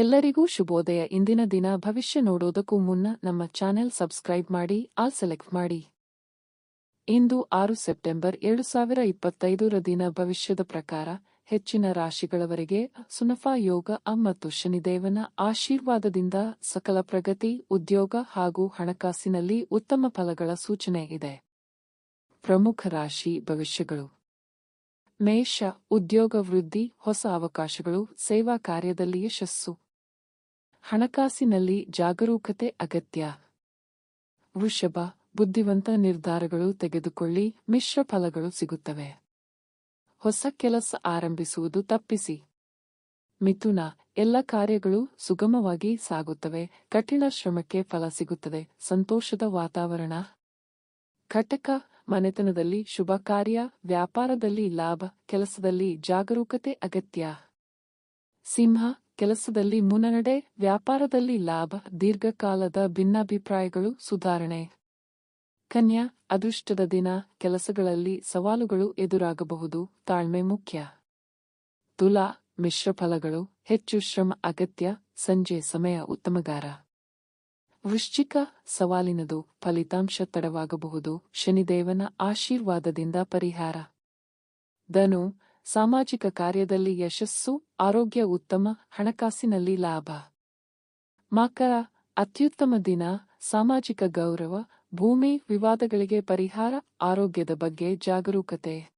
ಎಲ್ಲರಿಗೂ ಶುಭೋದಯ. ಇಂದಿನ ದಿನ ಭವಿಷ್ಯ ನೋಡೋದಕ್ಕೂ ಮುನ್ನ ನಮ್ಮ ಚಾನೆಲ್ ಸಬ್ಸ್ಕ್ರೈಬ್ ಮಾಡಿ, ಆಲ್ ಸೆಲೆಕ್ಟ್ ಮಾಡಿ. ಇಂದು ಆರು ಸೆಪ್ಟೆಂಬರ್ ಎರಡು ಸಾವಿರ ಇಪ್ಪತ್ತೈದರ ದಿನ ಭವಿಷ್ಯದ ಪ್ರಕಾರ ಹೆಚ್ಚಿನ ರಾಶಿಗಳವರೆಗೆ ಸುನಫಾ ಯೋಗ ಮತ್ತು ಶನಿದೇವನ ಆಶೀರ್ವಾದದಿಂದ ಸಕಲ ಪ್ರಗತಿ, ಉದ್ಯೋಗ ಹಾಗೂ ಹಣಕಾಸಿನಲ್ಲಿ ಉತ್ತಮ ಫಲಗಳ ಸೂಚನೆ ಇದೆ. ಪ್ರಮುಖ ರಾಶಿ ಭವಿಷ್ಯಗಳು. ಮೇಷ, ಉದ್ಯೋಗ ವೃದ್ಧಿ, ಹೊಸ ಅವಕಾಶಗಳು, ಸೇವಾ ಕಾರ್ಯದಲ್ಲಿ ಯಶಸ್ಸು. ಹಣಕಾಸಿನಲ್ಲಿ ಜಾಗರೂಕತೆ ಅಗತ್ಯ. ವೃಷಭ, ಬುದ್ಧಿವಂತ ನಿರ್ಧಾರಗಳು ತೆಗೆದುಕೊಳ್ಳಿ, ಮಿಶ್ರ ಫಲಗಳು ಸಿಗುತ್ತವೆ. ಹೊಸ ಕೆಲಸ ಆರಂಭಿಸುವುದು ತಪ್ಪಿಸಿ. ಮಿಥುನ, ಎಲ್ಲ ಕಾರ್ಯಗಳು ಸುಗಮವಾಗಿ ಸಾಗುತ್ತವೆ, ಕಠಿಣ ಶ್ರಮಕ್ಕೆ ಫಲ ಸಿಗುತ್ತದೆ, ಸಂತೋಷದ ವಾತಾವರಣ. ಘಟಕ, ಮನೆತನದಲ್ಲಿ ಶುಭ ಕಾರ್ಯ, ವ್ಯಾಪಾರದಲ್ಲಿ ಲಾಭ, ಕೆಲಸದಲ್ಲಿ ಜಾಗರೂಕತೆ ಅಗತ್ಯ. ಸಿಂಹ ಕೆಲಸದಲ್ಲಿ ಮುನ್ನಡೆ, ವ್ಯಾಪಾರದಲ್ಲಿ ಲಾಭ, ದೀರ್ಘಕಾಲದ ಭಿನ್ನಾಭಿಪ್ರಾಯಗಳು ಸುಧಾರಣೆ. ಕನ್ಯಾ, ಅದೃಷ್ಟದ ದಿನ, ಕೆಲಸಗಳಲ್ಲಿ ಸವಾಲುಗಳು ಎದುರಾಗಬಹುದು, ತಾಳ್ಮೆ ಮುಖ್ಯ. ತುಲಾ ಮಿಶ್ರಫಲಗಳು ಹೆಚ್ಚು ಶ್ರಮ, ಅಗತ್ಯ, ಸಂಜೆ ಸಮಯ ಉತ್ತಮಗಾರ. ವೃಶ್ಚಿಕ ಸವಾಲಿನದು ಫಲಿತಾಂಶ ತಡವಾಗಬಹುದು, ಶನಿದೇವನ ಆಶೀರ್ವಾದದಿಂದ ಪರಿಹಾರ. ಧನು ಸಾಮಾಜಿಕ ಕಾರ್ಯದಲ್ಲಿ ಯಶಸ್ಸು, ಆರೋಗ್ಯ ಉತ್ತಮ, ಹಣಕಾಸಿನಲ್ಲಿ ಲಾಭ. ಮಕರ, ಅತ್ಯುತ್ತಮ ದಿನ, ಸಾಮಾಜಿಕ ಗೌರವ, ಭೂಮಿ, ವಿವಾದಗಳಿಗೆ ಪರಿಹಾರ, ಆರೋಗ್ಯದ ಬಗ್ಗೆ ಜಾಗರೂಕತೆ.